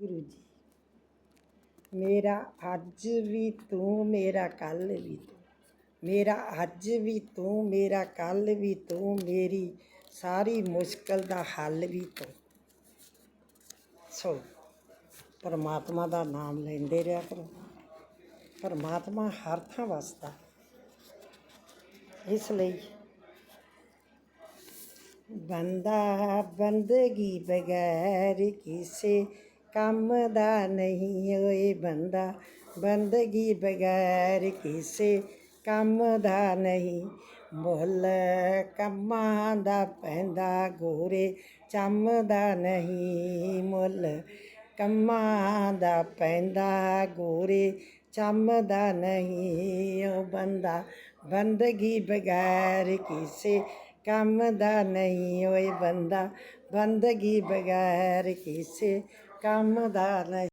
ਗੁਰੂ ਜੀ। ਮੇਰਾ ਅੱਜ ਵੀ ਤੂੰ, ਮੇਰਾ ਕੱਲ ਵੀ ਤੂੰ। ਮੇਰਾ ਅੱਜ ਵੀ ਤੂੰ, ਮੇਰਾ ਕੱਲ ਵੀ ਤੂੰ, ਮੇਰੀ ਸਾਰੀ ਮੁਸ਼ਕਲ ਦਾ ਹੱਲ ਵੀ ਤੂੰ। ਸੋ ਪਰਮਾਤਮਾ ਦਾ ਨਾਮ ਲੈਂਦੇ ਰਿਹਾ ਕਰੋ। ਪਰਮਾਤਮਾ ਹਰ ਥਾਂ ਵਸਦਾ। ਇਸ ਲਈ ਬੰਦਾ ਬੰਦਗੀ ਬਗੈਰ ਕਿਸੇ ਕੰਮ ਦਾ ਨਹੀਂ ਓਏ ਬੰਦਾ, ਬੰਦਗੀ ਬਗੈਰ ਕਿਸੇ ਕੰਮ ਦਾ ਨਹੀਂ। ਮੁੱਲ ਕੰਮਾਂ ਦਾ ਪੈਂਦਾ ਗੋਰੇ ਚੰਮ ਦਾ ਨਹੀਂ। ਮੁੱਲ ਕੰਮਾਂ ਦਾ ਪੈਂਦਾ ਗੋਰੇ ਚੰਮ ਦਾ ਨਹੀਂ। ਉਹ ਬੰਦਾ, ਬੰਦਗੀ ਬਗੈਰ ਕਿਸੇ ਕੰਮ ਦਾ ਨਹੀਂ ਓਏ ਬੰਦਾ ਬੰਦਗੀ ਬਗੈਰ ਕਿਸੇ ਕੰਮ ਦਾ ਨਹੀਂ।